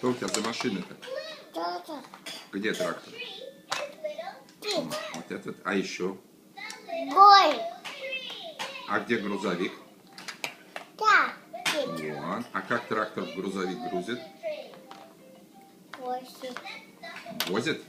Что у тебя за машина-то? Тата. Где трактор? Тут. Вот этот. А еще? Бой. А где грузовик? Да. Вот. А как трактор в грузовик грузит? Возит. Возит?